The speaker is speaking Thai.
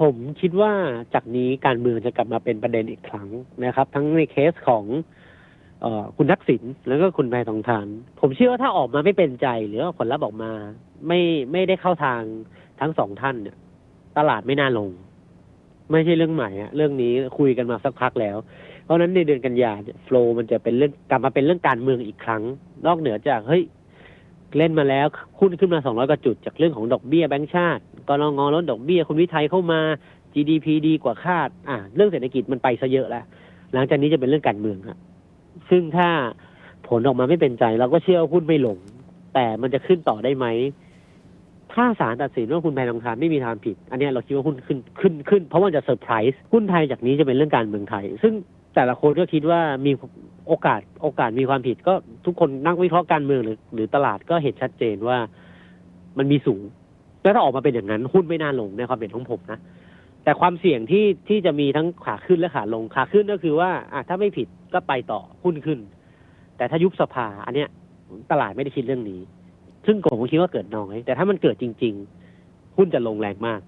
ผมคิดว่าจากนี้การเมืองจะกลับมาเป็นประเด็นอีกครั้งนะครับ ทั้งในเคสของออคุณทักษิณแล้วก็คุณแพทองทาน ผมเชื่อว่าถ้าออกมาไม่เป็นใจหรือว่าผลลัพธ์ออกมา ไม่ไม่ได้เข้าทางทั้งสองท่านเนี่ยตลาดไม่น่าลง ไม่ใช่เรื่องใหม่อะเรื่องนี้คุยกันมาสักพักแล้ว เพราะนั้นในเดือนกันยาโฟล์มันจะเป็นเรื่องกลับมาเป็นเรื่องการเมืองอีกครั้ง นอกเหนือจากเฮ้ยเล่นมาแล้วหุ้นขึ้นมา200กว่าจุดจากเรื่องของดอกเบี้ยแบงก์ชาติ กรงงลดดอกเบี้ยคุณวิทัยเข้ามา GDP ดีกว่าคาด อ่าเรื่องเศรษฐกิจมันไปซะเยอะแล้ว หลังจากนี้จะเป็นเรื่องการเมืองครับซึ่งถ้าผลออกมาไม่เป็นใจ เราก็เชื่อหุ้นไม่หลง แต่มันจะขึ้นต่อได้ไหม ถ้าศาลตัดสินว่าคุณแพทองทานไม่มีทางผิด อันนี้เราคิดว่าหุ้นขึ้นขึ้นขึ้น เพราะว่าจะเซอร์ไพรส์หุ้นไทยจากนี้จะเป็นเรื่องการเมืองไทย ซึ่งแต่ละคนก็คิดว่ามีโอกาสโอกาสมีความผิด ก็ทุกคนนักวิเคราะห์การเมืองหรือ หรือตลาดก็เห็นชัดเจนว่ามันมีสูง แล้วถ้าออกมาเป็นอย่างนั้นหุ้นไม่น่าลงในความเห็นของผมนะ แต่ความเสี่ยงที่ที่จะมีทั้งขาขึ้นและขาลงขาขึ้นก็คือว่าอะถ้าไม่ผิดก็ไปต่อหุ้นขึ้น แต่ถ้ายุบสภาอันเนี้ยตลาดไม่ได้คิดเรื่องนี้ ซึ่งผมคิดว่าเกิดน้อย แต่ถ้ามันเกิดจริง ๆ หุ้นจะลงแรงมาก